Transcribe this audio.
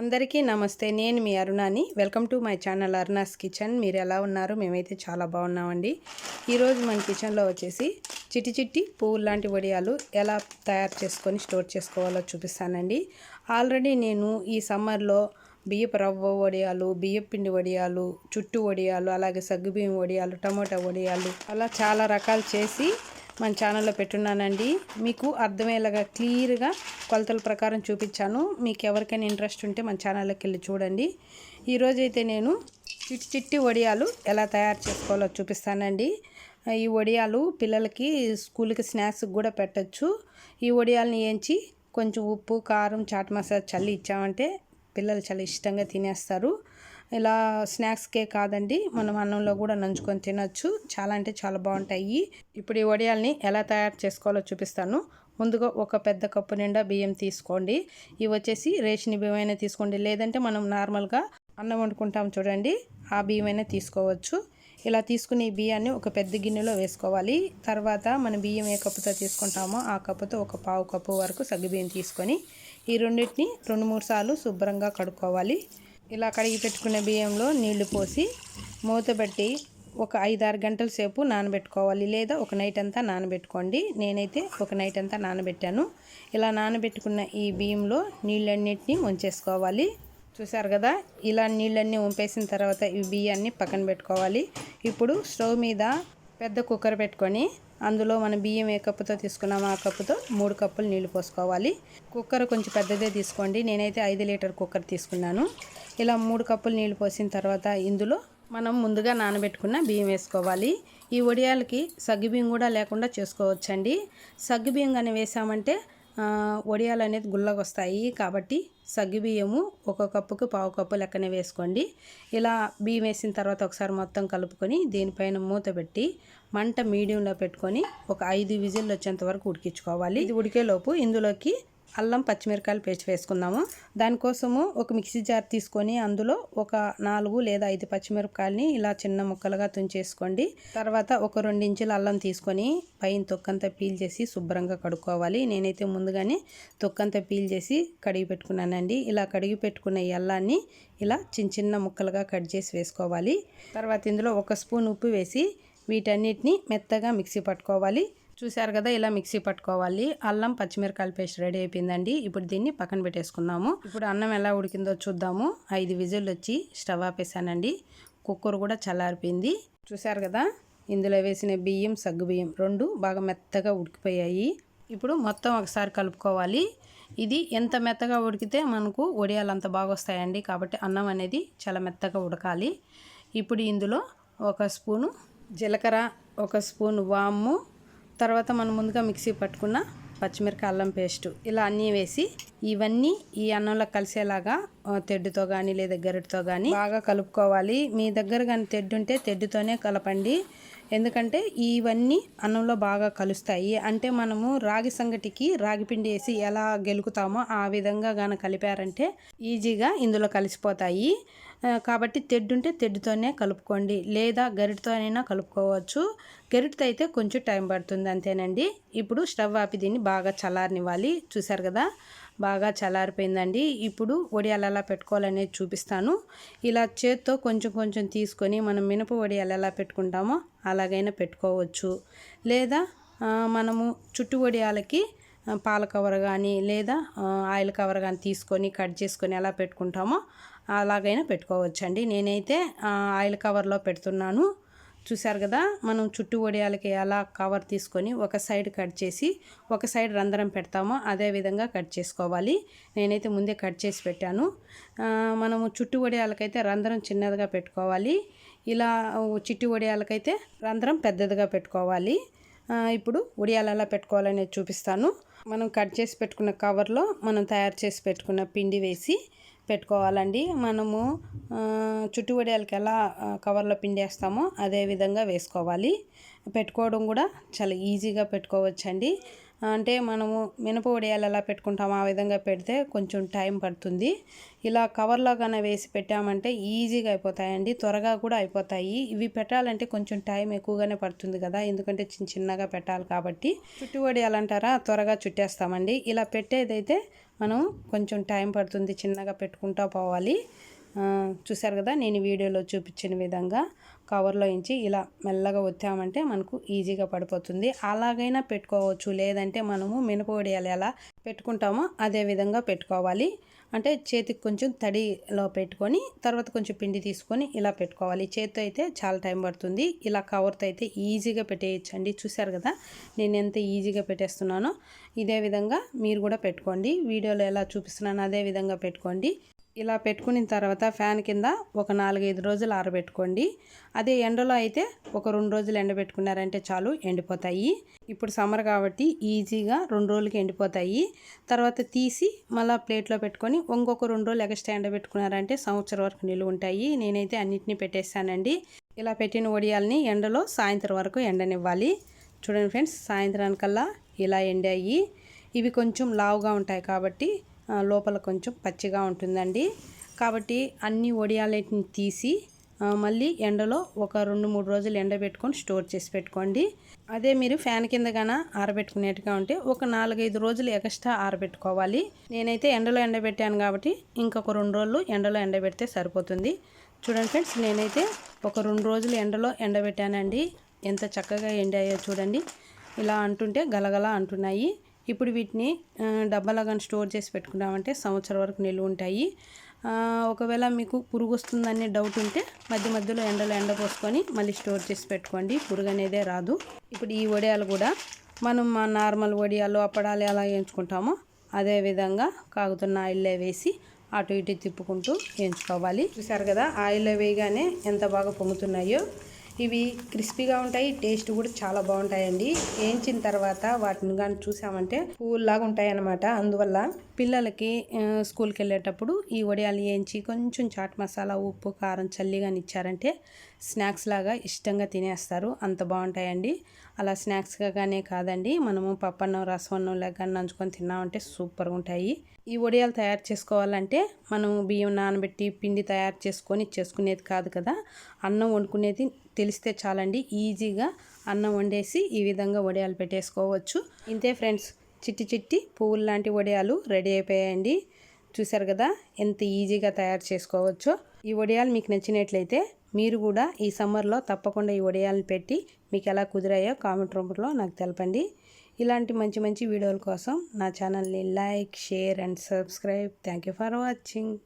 అందరికీ నమస్తే నేను మీ అరుణాని. Welcome to my channel Aruna's kitchen. మీరు ఎలా ఉన్నారు? మేమైతే చాలా బాగున్నామండి. ఈరోజు మన కిచెన్లో వచ్చేసి చిట్టి చిట్టి పువ్వులు లాంటి వడియాలు ఎలా తయారు చేసుకొని స్టోర్ చేసుకోవాలో చూపిస్తానండి. ఆల్రెడీ నేను ఈ సమ్మర్లో బియ్యపు రవ్వ వడియాలు బియ్యపు పిండి వడియాలు చుట్టు వడియాలు అలాగే సగ్గుబియ్యం వడియాలు టమోటా వడియాలు అలా చాలా రకాలు చేసి మన ఛానల్లో పెట్టున్నానండి. మీకు అర్థమయ్యేలాగా క్లియర్గా కొలతల ప్రకారం చూపించాను. మీకు ఎవరికైనా ఇంట్రెస్ట్ ఉంటే మన ఛానల్లోకి వెళ్ళి చూడండి. ఈరోజైతే నేను చిట్టి చిట్టి వడియాలు ఎలా తయారు చేసుకోవాలో చూపిస్తానండి. ఈ వడియాలు పిల్లలకి స్కూల్కి స్నాక్స్ కూడా పెట్టచ్చు. ఈ వడియాలని ఏంచి కొంచెం ఉప్పు కారం చాట్ మసాలా చల్లి ఇచ్చామంటే పిల్లలు చాలా ఇష్టంగా తినేస్తారు. ఇలా స్నాక్స్కే కాదండి మనం అన్నంలో కూడా నంచుకొని తినచ్చు. చాలా అంటే చాలా బాగుంటాయి. ఇప్పుడు ఈ వడియాల్ని ఎలా తయారు చేసుకోవాలో చూపిస్తాను. ముందుగా ఒక పెద్ద కప్పు నిండా బియ్యం తీసుకోండి. ఇవి వచ్చేసి రేషన్ బియ్యం అయినా తీసుకోండి. లేదంటే మనం నార్మల్గా అన్నం వండుకుంటాం చూడండి ఆ బియ్యం అయినా తీసుకోవచ్చు. ఇలా తీసుకుని ఈ బియ్యాన్ని ఒక పెద్ద గిన్నెలో వేసుకోవాలి. తర్వాత మనం బియ్యం ఏ కప్పుతో తీసుకుంటామో ఆ కప్పుతో ఒక పావు కప్పు వరకు సగ్గుబియ్యం తీసుకొని ఈ రెండింటిని రెండు మూడు సార్లు శుభ్రంగా కడుక్కోవాలి. ఇలా కడిగి పెట్టుకునే బియ్యంలో నీళ్ళు పోసి మూతబెట్టి ఒక ఐదారు గంటల సేపు నానబెట్టుకోవాలి. లేదా ఒక నైట్ అంతా నానబెట్టుకోండి. నేనైతే ఒక నైట్ అంతా నానబెట్టాను. ఇలా నానబెట్టుకున్న ఈ బియ్యంలో నీళ్ళన్నిటిని ఉంచేసుకోవాలి చూసారు కదా? ఇలా నీళ్ళన్నీ ఉంపేసిన తర్వాత ఈ బియ్యాన్ని పక్కన పెట్టుకోవాలి. ఇప్పుడు స్టవ్ మీద పెద్ద కుక్కర్ పెట్టుకొని అందులో మనం బియ్యం ఏ కప్పుతో తీసుకున్నామో ఆ కప్పుతో మూడు కప్పులు నీళ్ళు పోసుకోవాలి. కుక్కర్ కొంచెం పెద్దదే తీసుకోండి. నేనైతే ఐదు లీటర్ కుక్కర్ తీసుకున్నాను. ఇలా మూడు కప్పులు నీళ్ళు పోసిన తర్వాత ఇందులో మనం ముందుగా నానబెట్టుకున్న బియ్యం వేసుకోవాలి. ఈ వడియాలకి సగ్గుబియ్యం కూడా లేకుండా చేసుకోవచ్చండి. సగ్గుబియ్యం కానీ వేసామంటే వడియాలు అనేది గుల్లగా వస్తాయి కాబట్టి సగ్గుబియ్యము ఒక కప్పుకు పావు కప్పు లెక్కనే వేసుకోండి. ఇలా బియ్యం వేసిన తర్వాత ఒకసారి మొత్తం కలుపుకొని దీనిపైన మూత పెట్టి మంట మీడియంలో పెట్టుకొని ఒక ఐదు విజిల్లు వచ్చేంత వరకు ఉడికించుకోవాలి. ఇది ఉడికేలోపు ఇందులోకి అల్లం పచ్చిమిరకాయలు పేస్ట్ వేసుకుందాము. దానికోసము ఒక మిక్సీ జార్ తీసుకొని అందులో ఒక నాలుగు లేదా ఐదు పచ్చిమిరపకాయలని ఇలా చిన్న ముక్కలుగా తుంచేసుకోండి. తర్వాత ఒక రెండు ఇంచుల అల్లం తీసుకొని పైన తొక్కంతా పీల్ చేసి శుభ్రంగా కడుక్కోవాలి. నేనైతే ముందుగానే తొక్కంతా పీల్ చేసి కడిగి పెట్టుకున్నానండి. ఇలా కడిగి పెట్టుకున్న ఈ అల్లాన్ని ఇలా చిన్న చిన్న ముక్కలుగా కట్ చేసి వేసుకోవాలి. తర్వాత ఇందులో ఒక స్పూన్ ఉప్పు వేసి వీటన్నిటిని మెత్తగా మిక్సీ పట్టుకోవాలి. చూశారు కదా ఇలా మిక్సీ పట్టుకోవాలి. అల్లం పచ్చిమిరకాయల పేస్ట్ రెడీ అయిపోయిందండి. ఇప్పుడు దీన్ని పక్కన పెట్టేసుకుందాము ఇప్పుడు అన్నం ఎలా ఉడికిందో చూద్దాము. ఐదు విజిల్ వచ్చి స్టవ్ ఆపేసానండి. కుక్కర్ కూడా చల్లారిపోయింది. చూశారు కదా ఇందులో వేసిన బియ్యం సగ్గు బియ్యం రెండు బాగా మెత్తగా ఉడికిపోయాయి. ఇప్పుడు మొత్తం ఒకసారి కలుపుకోవాలి. ఇది ఎంత మెత్తగా ఉడికితే మనకు వడియాలు అంత బాగా వస్తాయండి కాబట్టి అన్నం అనేది చాలా మెత్తగా ఉడకాలి. ఇప్పుడు ఇందులో ఒక స్పూను జీలకర్ర ఒక స్పూన్ వాము తర్వాత మనం ముందుగా మిక్సీ పట్టుకున్న పచ్చిమిరకాయ అల్లం పేస్ట్ ఇలా అన్నీ వేసి ఇవన్నీ ఈ అన్నంలో కలిసేలాగా తెడ్డుతో కానీ లేదా గరిటతో కానీ బాగా కలుపుకోవాలి. మీ దగ్గర కానీ తెడ్డు ఉంటే తెడ్డుతోనే కలపండి. ఎందుకంటే ఇవన్నీ అన్నంలో బాగా కలుస్తాయి. అంటే మనము రాగి సంగటికి రాగి పిండి వేసి ఎలా గెలుకుతామో ఆ విధంగా గాన కలిపారంటే ఈజీగా ఇందులో కలిసిపోతాయి. కాబట్టి తెడ్డుంటే తెడ్డుతోనే కలుపుకోండి. లేదా గరిటతోనైనా కలుపుకోవచ్చు. గరిటతో అయితే కొంచెం టైం పడుతుంది అంతేనండి. ఇప్పుడు స్టవ్ ఆపి దీన్ని బాగా చల్లారనివ్వాలి. చూసారు కదా? బాగా చల్లారిపోయిందండి. ఇప్పుడు వడియాలు ఎలా పెట్టుకోవాలనేది చూపిస్తాను. ఇలా చేత్తో కొంచెం కొంచెం తీసుకొని మనం మినప వడియాలు ఎలా పెట్టుకుంటామో అలాగైనా పెట్టుకోవచ్చు. లేదా మనము చుట్టు వడియాలకి పాల కవర్ కానీ లేదా ఆయిల్ కవర్ కానీ తీసుకొని కట్ చేసుకొని ఎలా పెట్టుకుంటామో అలాగైనా పెట్టుకోవచ్చండి. నేనైతే ఆయిల్ కవర్లో పెడుతున్నాను. చూసారు కదా మనం చుట్టూ వడియాలకి ఎలా కవర్ తీసుకొని ఒక సైడ్ కట్ చేసి ఒక సైడ్ రంధ్రం పెడతామో అదే విధంగా కట్ చేసుకోవాలి. నేనైతే ముందే కట్ చేసి పెట్టాను. మనము చుట్టూ వడియాలకైతే రంధ్రం చిన్నదిగా పెట్టుకోవాలి. ఇలా చిట్టు వడియాలకైతే రంధ్రం పెద్దదిగా పెట్టుకోవాలి. ఇప్పుడు ఉడియాలు ఎలా పెట్టుకోవాలనేది చూపిస్తాను. మనం కట్ చేసి పెట్టుకున్న కవర్లో మనం తయారు చేసి పెట్టుకున్న పిండి వేసి పెట్టుకోవాలండి. మనము చుట్టు వడియాలకి ఎలా కవర్లో పిండేస్తామో అదే విధంగా వేసుకోవాలి. పెట్టుకోవడం కూడా చాలా ఈజీగా పెట్టుకోవచ్చండి. అంటే మనము మినప వడియాలు ఎలా పెట్టుకుంటామో ఆ విధంగా పెడితే కొంచెం టైం పడుతుంది. ఇలా కవర్లో కానీ వేసి పెట్టామంటే ఈజీగా అయిపోతాయండి. త్వరగా కూడా అయిపోతాయి. ఇవి పెట్టాలంటే కొంచెం టైం ఎక్కువగానే పడుతుంది కదా. ఎందుకంటే చిన్న చిన్నగా పెట్టాలి కాబట్టి. చుట్టు వడియాలంటారా త్వరగా చుట్టేస్తామండి. ఇలా పెట్టేదైతే మనం కొంచెం టైం పడుతుంది చిన్నగా పెట్టుకుంటూ పోవాలి. చూసారు చూశారు కదా? నేను వీడియోలో చూపించిన విధంగా. కవర్లో ఇంచి ఇలా మెల్లగా వచ్చామంటే మనకు ఈజీగా పడిపోతుంది. అలాగైనా పెట్టుకోవచ్చు. లేదంటే మనము మినపొడియాలు ఎలా పెట్టుకుంటామో అదే విధంగా పెట్టుకోవాలి. అంటే చేతికి కొంచెం తడిలో పెట్టుకొని తర్వాత కొంచెం పిండి తీసుకొని ఇలా పెట్టుకోవాలి. చేతితో అయితే చాలా టైం పడుతుంది. ఇలా కవర్తో అయితే ఈజీగా పెట్టేయచ్చండి. చూశారు కదా నేను ఎంత ఈజీగా పెట్టేస్తున్నానో. ఇదే విధంగా మీరు కూడా పెట్టుకోండి. వీడియోలో ఎలా చూపిస్తున్నానో అదే విధంగా పెట్టుకోండి. ఇలా పెట్టుకున్న తర్వాత ఫ్యాన్ కింద ఒక నాలుగైదు రోజులు ఆరబెట్టుకోండి. అదే ఎండలో అయితే ఒక రెండు రోజులు ఎండబెట్టుకున్నారంటే చాలు ఎండిపోతాయి. ఇప్పుడు సమ్మర్ కాబట్టి ఈజీగా రెండు రోజులకి ఎండిపోతాయి. తర్వాత తీసి మళ్ళీ ప్లేట్లో పెట్టుకొని ఇంకొక రెండు రోజులు ఎక్స్ట్రా ఎండబెట్టుకున్నారంటే సంవత్సరం వరకు నిలువ ఉంటాయి. నేనైతే అన్నిటినీ పెట్టేస్తానండి ఇలా పెట్టిన వడియాల్ని ఎండలో సాయంత్రం వరకు ఎండనివ్వాలి. చూడండి ఫ్రెండ్స్ సాయంత్రానికల్లా ఇలా ఎండాయి. ఇవి కొంచెం లావుగా ఉంటాయి కాబట్టి లోపల కొంచెం పచ్చిగా ఉంటుందండి. కాబట్టి అన్ని వడియాలన్నిటిని తీసి మళ్ళీ ఎండలో ఒక రెండు మూడు రోజులు ఎండబెట్టుకొని స్టోర్ చేసి పెట్టుకోండి. అదే మీరు ఫ్యాన్ కింద గాన ఆరబెట్టుకునేట్టుగా ఉంటే ఒక నాలుగైదు రోజులు ఎక్స్ట్రా ఆరబెట్టుకోవాలి. నేనైతే ఎండలో ఎండబెట్టాను కాబట్టి ఇంకొక రెండు రోజులు ఎండలో ఎండబెడితే సరిపోతుంది. చూడండి ఫ్రెండ్స్ నేనైతే ఒక రెండు రోజులు ఎండలో ఎండబెట్టానండి ఎంత చక్కగా ఎండాయో చూడండి. ఇలా అంటుంటే గలగల అంటున్నాయి. ఇప్పుడు వీటిని డబ్బాలో కానీ స్టోర్ చేసి పెట్టుకున్నామంటే సంవత్సరం వరకు నిల్వ ఉంటాయి. ఒకవేళ మీకు పురుగు వస్తుందనే డౌట్ ఉంటే మధ్య మధ్యలో ఎండలో ఎండ పోసుకొని మళ్ళీ స్టోర్ చేసి పెట్టుకోండి. పురుగు అనేదే రాదు. ఇప్పుడు ఈ వడియాలు కూడా మనం మా నార్మల్ వడియాలు అప్పడాలు ఎలా వేయించుకుంటామో అదే విధంగా కాగుతున్న ఆయిల్లో వేసి అటు ఇటు తిప్పుకుంటూ వేయించుకోవాలి చూసారు కదా ఆయిల్లో వేయగానే ఎంత బాగా పొంగుతున్నాయో. ఇవి క్రిస్పీగా ఉంటాయి టేస్ట్ కూడా చాలా బాగుంటాయండి. వేయించిన తర్వాత వాటిని కానీ చూసామంటే పువ్వులాగా ఉంటాయి అన్నమాట అందువల్ల పిల్లలకి స్కూల్కి వెళ్ళేటప్పుడు ఈ వడియాలు వేయించి కొంచెం చాట్ మసాలా ఉప్పు కారం చల్లిగా ఇచ్చారంటే స్నాక్స్ లాగా ఇష్టంగా తినేస్తారు. అంత బాగుంటాయండి. అలా స్నాక్స్గా కానీ కాదండి. మనము పప్పన్నం రసమన్నం లేక నంచుకొని తిన్నామంటే సూపర్గా ఉంటాయి ఈ వడియాలు తయారు చేసుకోవాలంటే మనం బియ్యం నానబెట్టి పిండి తయారు చేసుకొని చేసుకునేది కాదు కదా. అన్నం వండుకునేది తెలిస్తే చాలండి. ఈజీగా అన్నం వండేసి ఈ విధంగా వడియాలు పెట్టేసుకోవచ్చు. ఇంతే ఫ్రెండ్స్ చిట్టి చిట్టి పువ్వులు లాంటి వడియాలు రెడీ అయిపోయాయండి. చూసారు కదా ఎంత ఈజీగా తయారు చేసుకోవచ్చో. ఈ వడియాలు మీకు నచ్చినట్లయితే మీరు కూడా ఈ సమ్మర్లో తప్పకుండా ఈ వడియాలను పెట్టి మీకు ఎలా కుదిరాయో కామెంట్ రూపంలో నాకు తెలపండి. ఇలాంటి మంచి మంచి వీడియోల కోసం నా ఛానల్ని like share and subscribe. Thank you for watching.